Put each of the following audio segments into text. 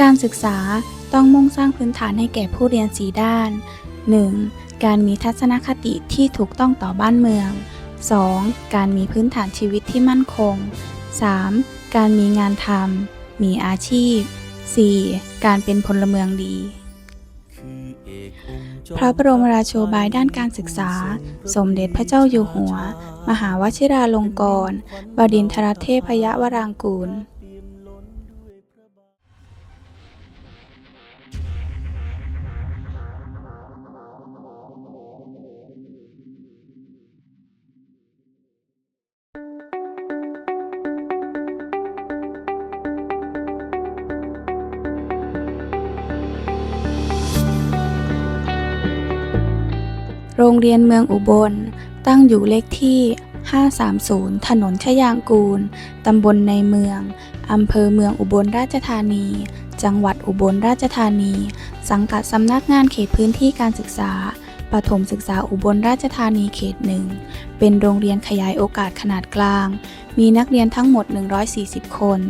การศึกษาต้องมุ่งสร้างพื้นฐานให้แก่ผู้เรียนสีด้าน 1. การมีทัศนคติที่ถูกต้องต่อบ้านเมือง 2. การมีพื้นฐานชีวิตที่มั่นคง 3. การมีงานทำมีอาชีพ 4. การเป็นพลเมืองดี พระบรมราโชบายด้านการศึกษา สมเด็จพระเจ้าอยู่หัว มหาวชิราลงกรณ์บดินทรเทพยวรางกูล โรงเรียนเมืองอุบล ตั้งอยู่เลขที่ 530 ถนนชยางกูล ตำบลในเมือง อำเภอเมืองอุบลราชธานี จังหวัดอุบลราชธานี สังกัดสำนักงานเขตพื้นที่การศึกษาประถมศึกษาอุบลราชธานีเขตหนึ่ง เป็นโรงเรียนขยายโอกาสขนาดกลาง มีนักเรียนทั้งหมด 140 คน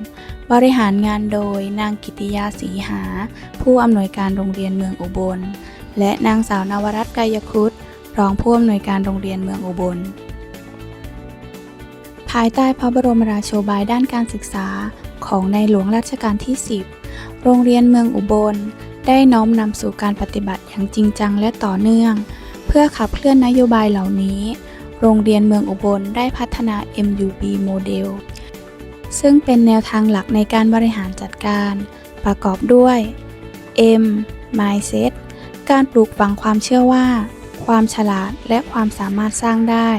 บริหารงานโดยนางกิติยาสีหา ผู้อำนวยการโรงเรียนเมืองอุบล และนางสาวนวรัตน์กายครุฑ รองผู้อำนวยการโรงเรียนเมืองอุบล ภายใต้พระบรมราโชบายด้านการศึกษาของในหลวงรัชกาลที่ 10 โรงเรียนเมืองอุบล ได้น้อมนำสู่การปฏิบัติอย่างจริงจังและต่อเนื่อง เพื่อขับเคลื่อนนโยบายเหล่านี้ โรงเรียนเมืองอุบลได้พัฒนา MUB โมเดลซึ่งเป็นแนวทางหลักในการบริหารจัดการ ประกอบด้วย M Mindset การปลูกฝังความเชื่อว่า ความฉลาดและความสามารถสร้างได้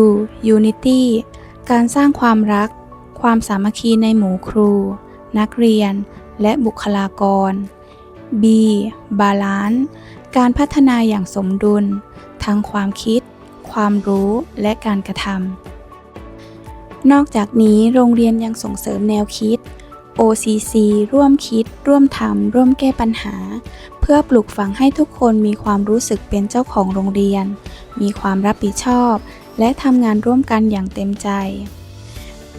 U Unity การสร้างความรัก ความสามัคคีในหมู่ครู นักเรียน และบุคลากร B Balance การพัฒนาอย่างสมดุล ทั้งความคิด ความรู้และการกระทำนอกจากนี้โรงเรียนยังส่งเสริมแนวคิด OCC ร่วมคิด ร่วมทำ ร่วมแก้ปัญหา เพื่อปลูกฝังให้ทุกคนมีความรู้สึกเป็นเจ้าของโรงเรียน มีความรับผิดชอบ และทำงานร่วมกันอย่างเต็มใจ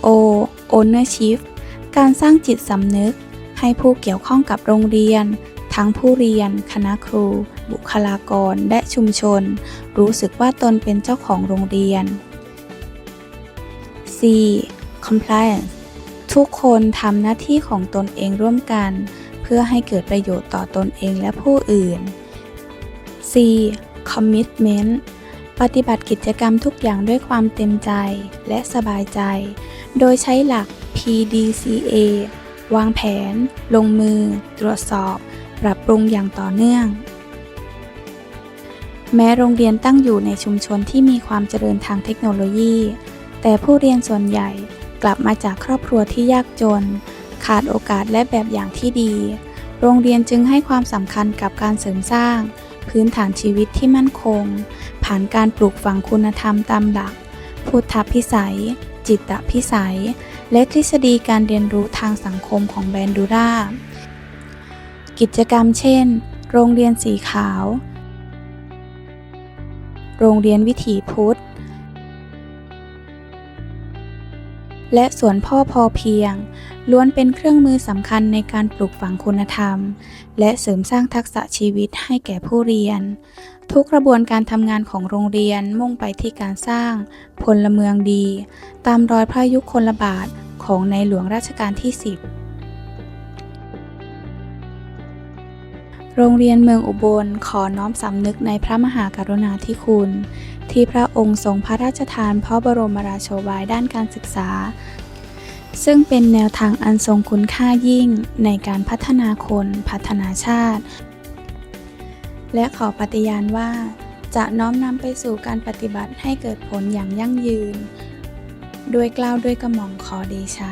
O Ownership การสร้างจิตสำนึก ให้ผู้เกี่ยวข้องกับโรงเรียน ทั้งผู้เรียน คณะครู บุคลากร และชุมชน รู้สึกว่าตนเป็นเจ้าของโรงเรียน C Compliance ทุกคนทำหน้าที่ของตนเองร่วมกัน พื่อให้เกิดประโยชน์ต่อตนเองและผู้อื่น C Commitment ปฏิบัติกิจกรรมทุกอย่างด้วยความเต็มใจและสบายใจ โดยใช้หลัก PDCA วางแผน ลงมือ ตรวจสอบ ปรับปรุงอย่างต่อเนื่อง แม้โรงเรียนตั้งอยู่ในชุมชนที่มีความเจริญทางเทคโนโลยี แต่ผู้เรียนส่วนใหญ่กลับมาจากครอบครัวที่ยากจน ขาดโอกาสและแบบอย่างที่ดี โรงเรียนจึงให้ความสำคัญกับการเสริมสร้าง พื้นฐานชีวิตที่มั่นคง ผ่านการปลูกฝังคุณธรรมตามหลัก พุทธพิสัย จิตพิสัย และทฤษฎีการเรียนรู้ทางสังคมของแบรนดูรากิจกรรมเช่น โรงเรียนสีขาว โรงเรียนวิถีพุทธ และสวนพ่อพอเพียง ล้วนเป็นเครื่องมือสำคัญในการปลูกฝังคุณธรรม และเสริมสร้างทักษะชีวิตให้แก่ผู้เรียน ทุกกระบวนการทำงานของโรงเรียนมุ่งไปที่การสร้างพลเมืองดี ตามรอยพระยุคลบาทของในหลวงราชการที่ 10 โรงเรียนเมืองอุบลขอน้อมสำนึกในพระมหากรุณาธิคุณ ที่พระองค์ทรงพระราชทานพระบรมราโชบายด้านการศึกษา ซึ่งเป็นแนวทางอันทรงคุณค่ายิ่งในการพัฒนาคนพัฒนาชาติ และขอปฏิญาณว่า จะน้อมนำไปสู่การปฏิบัติให้เกิดผลอย่างยั่งยืน ด้วยกล้าวด้วยกระหม่อมขอเดชะ